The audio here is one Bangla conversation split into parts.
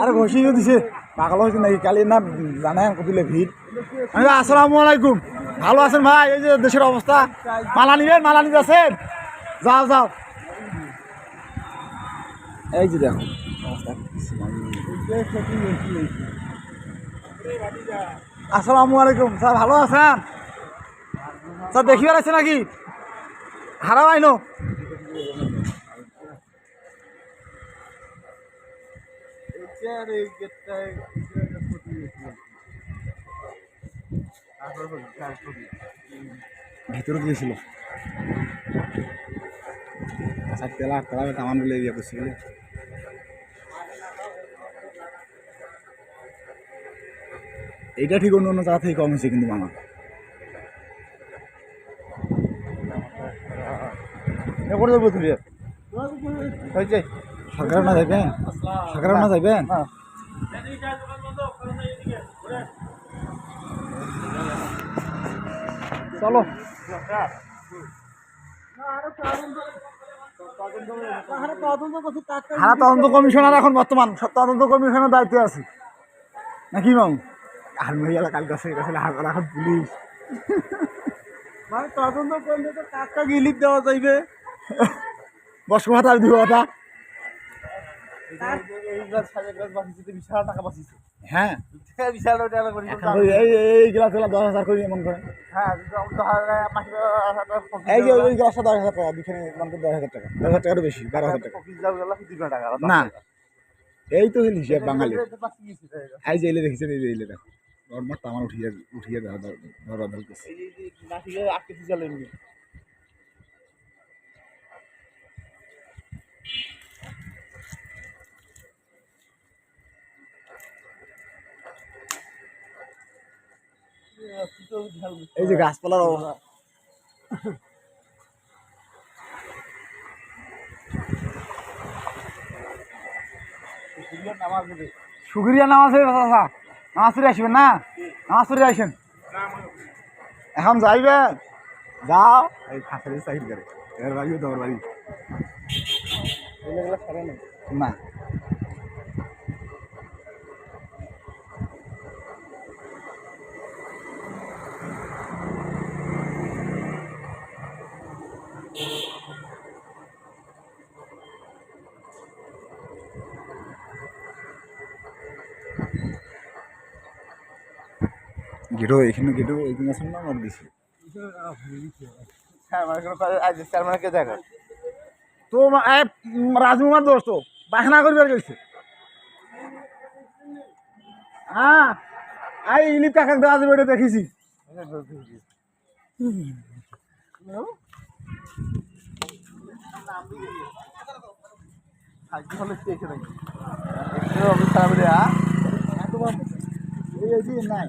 আরে ঘষিয়ে দিছে, পাগল হয়েছে নাকি? কালি না জানাই কতিলে ভিড় আমি আসসালামু আলাইকুম। ভালো আছেন ভাই? এই যে দেশের অবস্থা। মালা নিবেন মালা নিতে আছেন? যাও যাও। এই যে দেখো। আসসালামু আলাইকুম। স্যার, ভালো আছেন? স্যার দেখিবার আছে নাকি? হারাও আইনো। ভিতরে গিয়েছিল। আচ্ছা তেলা তেলা কামান বলে ইয়ে করছি বলে এইটা ঠিক অন্য অন্য জায়গা থেকে কম হয়েছে কিন্তু মামা। করে দেবো তুমি। হয়েছে? সরকার না যাইবেন সরকার না যাইবেন চলো। হারা তদন্ত কমিশনার এখন বর্তমান। তদন্ত কমিশনের দায়িত্বে আছে। নাকি মামু? আর মহিলা কাল কাছে আসলে হাজার এখন পুলিশ। মানে তদন্ত করলে তো কাকটা গিলিপ দেওয়া যাইবে। বস কথা দিব কথা বিশাল টাকা বাঁচিছে। হ্যাঁ। বিশাল এই এই গ্লাসগুলা দশ হাজার করে এমন করে। হ্যাঁ এই যে ওই গ্লাসটা দশ হাজার টাকা দুখানে মনে দশ হাজার টাকা। দশ হাজার টাকারও বেশি বারো হাজার টাকা। না। এই তো হিসাব বাঙালি। এই যে এলে দেখেছেন এই যে এলে দেখো। নর্মাল আমার উঠিয়ে উঠিয়ে ধরা ধরা ধর করছে এই যে গাছপালার অবস্থা। শুক্রিয়া নামাজ হয়ে চাচা। নামাজ পড়ে আসবেন না? নামাজ পড়ে আসেন। এখন যাইবেন যাও। এই খাসারি সাইড করে এর বাড়িও তোমার বাড়ি। না। গেটো এখানে গেটো এখানে আছে না আমার দিছি চেয়ারম্যানকে দেখো তো রাজমুমার দোস্ত বাসনা করবার গেছে হ্যাঁ আই ইলিপ কাকাক দেওয়া যাবে এটা দেখেছি। নাই।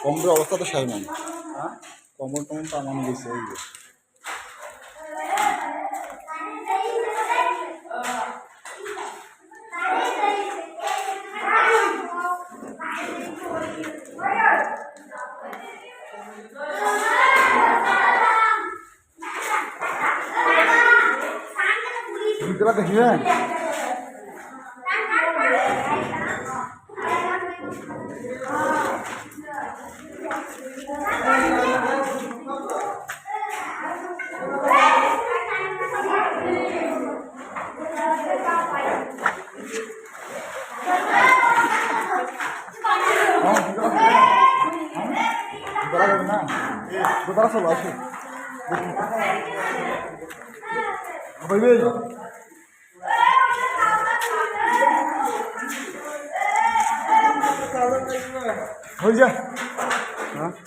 কমরের অবস্থা তো সাই নাই। কমর টমর তো আমার গেছে এই যে। ভিতরে দেখিবেন তারা চলো আসো হইবে ধরে যা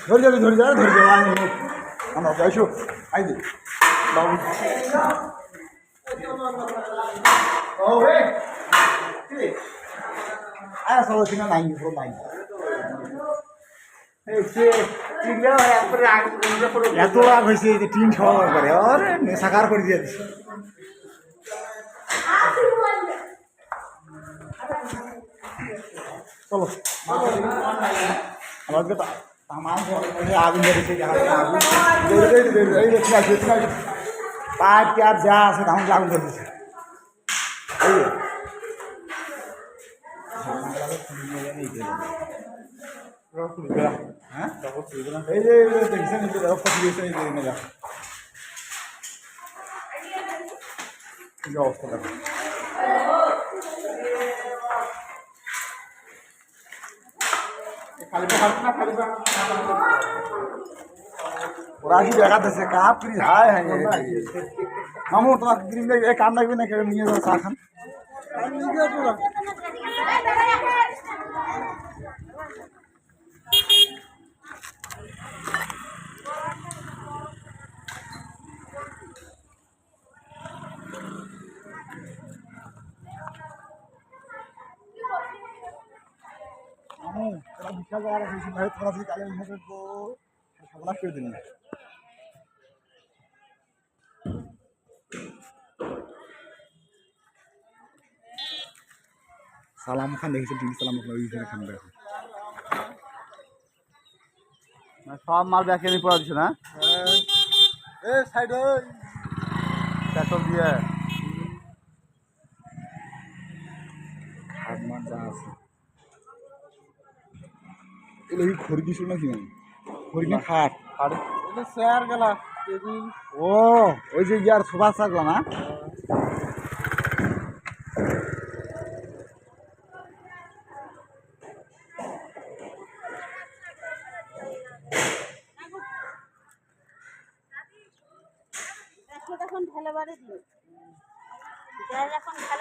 ধরে যাবি ধরে যা ধরে যাব আমি আমরা যাইছো আই দে বাবু ও রে আয়া সব সিনা নাই পুরো নাই এত রাগ হয়েছে যে টিন খাওয়ার পরে আরে নেশাকার করে দিয়ে দিছে। চলো। তো তামাম আগুন ধরেছে আগুন। যা আছে আগুন ধরেছে এই। হ্যাঁ এই যে এই যে দেখছেন এই যে দেখো ফটো দিয়েছে এই যে এনে দেখো এই যে অবস্থা দেখো ওরা কি দেখাতেছে কাপ ফ্রি হায় হায় মামু তোমার গ্রিন কাম লাগবে না কেউ নিয়ে যাও চা খান মামু তোরা বিশাল জায়গা রাখিস ভাই তোরা যদি কালে নিয়ে যাব সর্বনাশ করে দিন সালাম খান দেখেছি টিভি সালাম খান ওই খান দেখো সব মাল ব্যাকে নিয়ে পড়া দিছে না? এ সাইড। পেট্রোল দিয়ে হাত মার যা আছে কি খড়ি দিছিল নাকি আমি খড়ি না। খাট। আর এটা শেয়ার গেলা টেবিল ও ওই যে ইয়ার সোফা থাকল না? দেখো তখন ঢেলাবারে দিন। এখন দিন।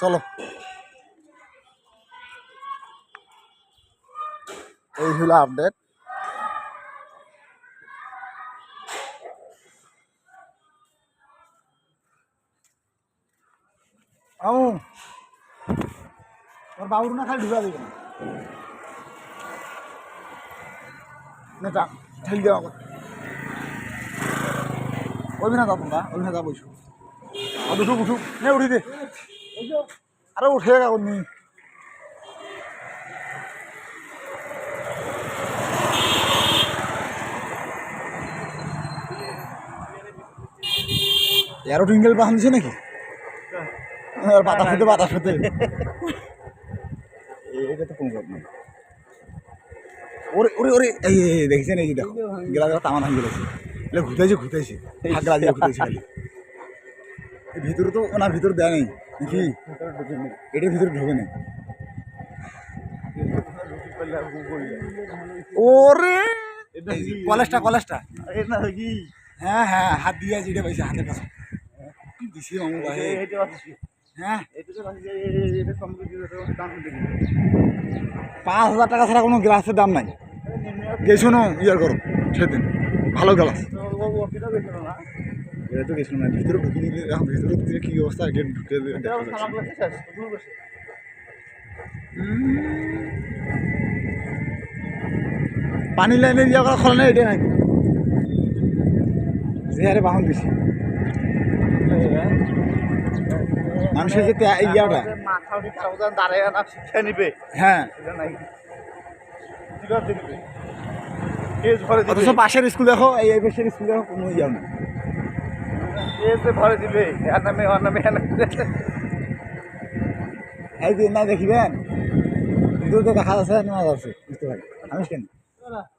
চলো। এই হলো আপডেট আও তোর বাবুর না খালি ঢুকা দিবে। না টা ঠেল দেওয়া না ওই না যাব আর উঠুক উঠুক নে উঠি দে। আরে উঠে গা নি এরো টিঙ্গেল বাঁধছে নাকি? আর বাতাস হতে বাতাস হতে এটা তো কম কথা না। ওরে ওরে ওরে এই দেখছেন? এই যে দেখো গেলা দেখো তামান ভাঙি গেছে এটা হাগলা দিয়ে খালি। ভিতরে তো ওনার ভিতরে দেয় নেই। নাকি এটার ভিতরে ঢোকে নেই। ওরে! কলেজটা কলেজটা। কি? হ্যাঁ হ্যাঁ হাত দিয়ে আছে এটা পাইছে হাতের কাছে। দিছি মামু ভাই? হ্যাঁ। পাঁচ হাজার টাকা ছাড়া কোনো গ্লাসের দাম নাই। গেছো না ইয়ার করো সেদিন। ভালো গ্লাস। এটা তো গেছিল না ভিতরে ঢুকে এখন ভিতরে ঢুকে কি অবস্থা? এটা ঢুকে শেষ পানি লাইনে ইয়া করা খোলা নাই এটা নাই। যে হারে বাহন দিছি। মানুষের যে ইয়াটা। মাথা উঠে সাবধান দাঁড়ায় না শিক্ষা নিবে। হ্যাঁ। অথচ পাশের স্কুল দেখো এই এই পাশের স্কুল দেখো কোনো ইয়া নেই। কেসে ভরে দিবে। এর নামে ওর নামে এই যে না দেখিবেন ভিতরে তো দেখা যাচ্ছে না যাচ্ছে বুঝতে পারি। থামিস কেন?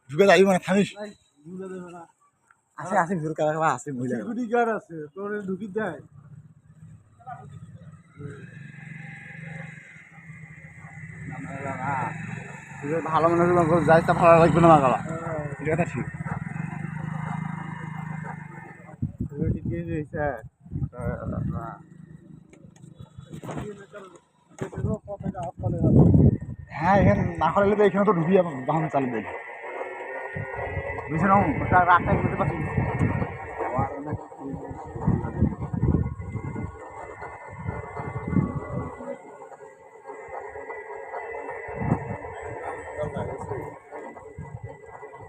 ঢুকে যাই মানে থামিস আছে আছে ভিতরে কারা কারা আছে মহিলা সিকিউরিটি গার্ড আছে তোর ঢুকি দেয়। ভালো মনে হয় যাই তা ভালো লাগবে না মাগালা। এটা কথা ঠিক। ঠিকই রয়েছে হ্যাঁ এখানে না করলে তো এখানে তো ঢুকি যাব বাহন চালু দেবে বুঝছে? না রাস্তায় বুঝতে পারছি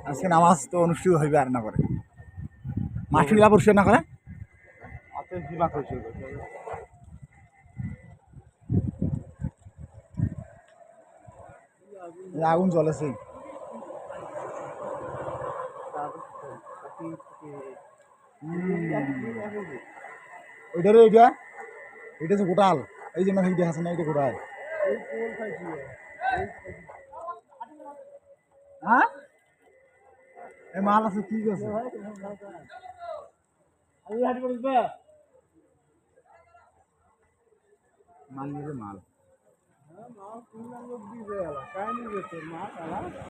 আজকে নামাজ তো অনুষ্ঠিত হইবে আর না করে। মাস্টারিলা পরিষ্কার না করে? করছে এই আগুন জ্বলেছে। ওইটারে এইটা এটা যে গোটাল। এই যে মানে দেখাচ্ছে না এটা গোটাল। হ্যাঁ? এই মাল আছে কি আছে। মাল নিয়ে মাল। মা